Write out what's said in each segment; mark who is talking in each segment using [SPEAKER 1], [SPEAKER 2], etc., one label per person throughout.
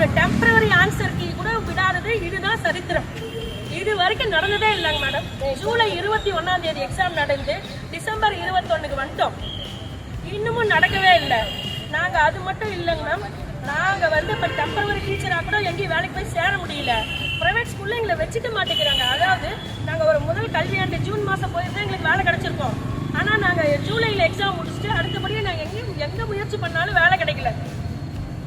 [SPEAKER 1] ஒரு டெம்பரரி ஆன்சருக்கு கூட விடாதது இதுதான் சரித்திரம். இது வரைக்கும் நடந்ததே இல்லைங்க மேடம் ஜூலை இருபத்தி ஒன்னாம் தேதி எக்ஸாம் நடந்து டிசம்பர் இருபத்தொன்னுக்கு வந்துட்டோம். இன்னமும் நடக்கவே இல்லை. நாங்கள் அது மட்டும் இல்லைங்க மேம் நாங்கள் வந்து இப்போ டெம்பரவரி டீச்சராக கூட எங்கேயும் வேலைக்கு போய் சேர முடியல. ப்ரைவேட் ஸ்கூலில் எங்களை வச்சுக்க மாட்டேங்கிறாங்க. அதாவது நாங்கள் ஒரு முதல் கல்வியாண்டு ஜூன் மாதம் போயிருந்தா எங்களுக்கு வேலை கிடச்சிருக்கோம். ஆனால் நாங்கள் ஜூலையில் எக்ஸாம் முடிச்சுட்டு அடுத்தபடியே நாங்கள் எங்கேயும் எங்கே முயற்சி பண்ணாலும் வேலை கிடைக்கல.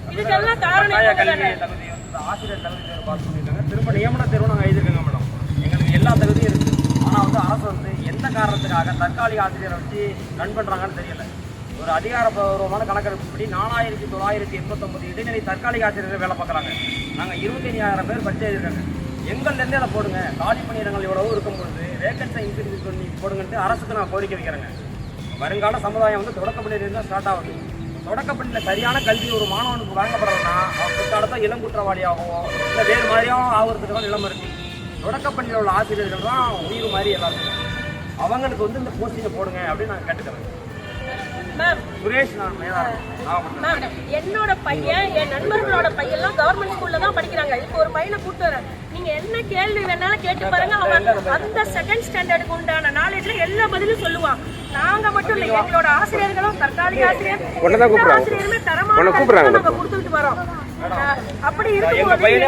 [SPEAKER 2] கட்டாய கல்வி. தகுதி வந்து ஆசிரியர் தகுதி தேர்வு பாஸ் பண்ணியிருக்காங்க திரும்ப நியமன தேர்வு நாங்கள் எழுதியிருக்கோங்க மேடம். எங்களுக்கு எல்லா தகுதியும் இருக்கு. ஆனால் வந்து அரசு வந்து எந்த காரணத்துக்காக தற்காலிக ஆசிரியரை வச்சு ரன் பண்ணுறாங்கன்னு தெரியல. ஒரு அதிகாரப்பூர்வமான கணக்கெடுப்புப்படி நாலாயிரத்தி தொள்ளாயிரத்தி எண்பத்தொம்பது இடைநிலை தற்காலிக ஆசிரியர்கள் வேலை பார்க்குறாங்க. நாங்கள் இருபத்தி ஐயாயிரம் பேர் பரிச்சை எழுதிருக்காங்க எங்கள்லேருந்தே அதை போடுங்க. காலி பணியிடங்கள் இவ்வளவு இருக்கும் பொழுது வேக்கன்ஸை இன்க்ரீஸ் பண்ணி போடுங்கன்ட்டு அரசுக்கு நான் கோரிக்கை வைக்கிறேங்க. வருங்கால சமுதாயம் வந்து தொடக்கப்பள்ளியிலிருந்து தான் ஸ்டார்ட் ஆகுது. தொடக்கப்பள்ளியில் சரியான கல்வி ஒரு மாணவனுக்கு வழங்கப்படலைன்னா அவன் பிற்காலத்தில் இளம் குற்றவாளியாகவோ இல்லை வேறு மாதிரியாகவும் ஆகிறதுக்கு தான் நிலைமை இருக்கு. தொடக்கப்பள்ளியில் உள்ள ஆசிரியர்கள் தான் உயிர் மாதிரி எல்லாருக்கும் அவங்களுக்கு வந்து இந்த போஸ்டிங்கை போடுங்க அப்படின்னு நான் கேட்டுக்கிறேன்.
[SPEAKER 1] மேம்
[SPEAKER 2] சுரேஷ் நான்
[SPEAKER 1] மேம் என்னோட பையன் என் நண்பர்களோட பையன்லாம் கவர்மெண்ட் ஸ்கூல்ல படிக்கிறாங்க இப்போ ஒரு பையனை கூட்டு வரேன். நீங்க என்ன கேள்வி வேணாலும் கேட்டு பாருங்க. அவன் அந்த செகண்ட் ஸ்டாண்டர்டுக்கு உண்டான நாலேஜ்ல எல்லா பதிலும் சொல்லுவான். நாங்க மட்டும் இல்ல எங்களோட ஆசிரியர்களும் தற்காலிக ஆசிரியர் ஆசிரியருமே தரமான நாங்க கொடுத்துட்டு வரோம். அப்படி
[SPEAKER 2] எங்க
[SPEAKER 1] இருக்கும்போது
[SPEAKER 2] பையனே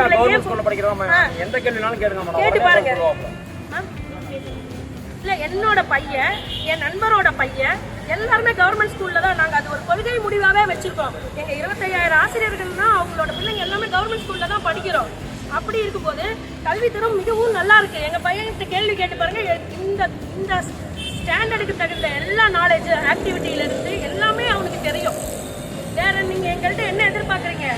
[SPEAKER 1] வீட்டில் என்னோட பையன் என் நண்பரோட பையன் எல்லாருமே கவர்மெண்ட் ஸ்கூலில் தான் நாங்கள் அது ஒரு கொள்கை முடிவாகவே வச்சுருக்கோம். எங்கள் இருபத்தையாயிரம் ஆசிரியர்கள்னா அவங்களோட பிள்ளைங்க எல்லாமே கவர்மெண்ட் ஸ்கூலில் தான் படிக்கிறோம். அப்படி இருக்கும்போது கல்வித்தரம் மிகவும் நல்லா இருக்குது எங்கள் பையன்கிட்ட கேள்வி கேட்டு பாருங்கள் இந்த இந்த ஸ்டாண்டர்டுக்கு தகுந்த எல்லா நாலேஜ் ஆக்டிவிட்டியிலிருந்து எல்லாமே அவனுக்கு தெரியும். வேற நீங்கள் எங்கள்கிட்ட என்ன எதிர்பார்க்கறீங்க?